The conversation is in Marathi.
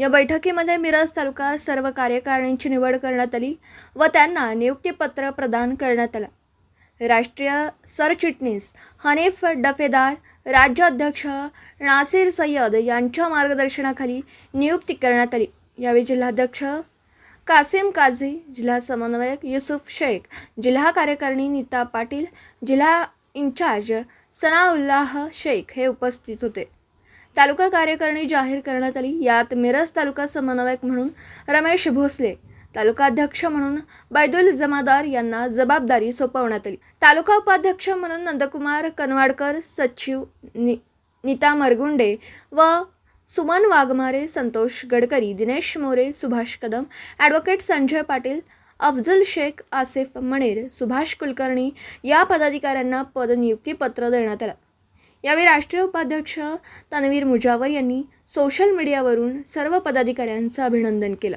या बैठकीमध्ये मिरज तालुका सर्व कार्यकारिणींची निवड करण्यात आली व त्यांना नियुक्तीपत्र प्रदान करण्यात आलं. राष्ट्रीय सरचिटणीस हनीफ डफेदार राज्याध्यक्ष नासिर सय्यद यांच्या मार्गदर्शनाखाली नियुक्ती करण्यात आली. यावेळी जिल्हाध्यक्ष कासिम काझी जिल्हा समन्वयक युसुफ शेख जिल्हा कार्यकारिणी नीता पाटील जिल्हा इन्चार्ज सनाउल्लाह शेख हे उपस्थित होते. तालुका कार्यकारिणी जाहीर करण्यात आली. यात मिरज तालुका समन्वयक म्हणून रमेश भोसले तालुकाध्यक्ष म्हणून बैदुल जमादार यांना जबाबदारी सोपवण्यात आली. तालुका उपाध्यक्ष म्हणून नंदकुमार कनवाडकर सचिव नि नीता मरगुंडे व सुमन वाघमारे संतोष गडकरी दिनेश मोरे सुभाष कदम ॲडव्होकेट संजय पाटील अफजल शेख आसिफ मणेर सुभाष कुलकर्णी या पदाधिकाऱ्यांना पदनियुक्तीपत्र देण्यात आलं. यावेळी राष्ट्रीय उपाध्यक्ष तन्वीर मुजावर यांनी सोशल मीडियावरून सर्व पदाधिकाऱ्यांचं अभिनंदन केलं.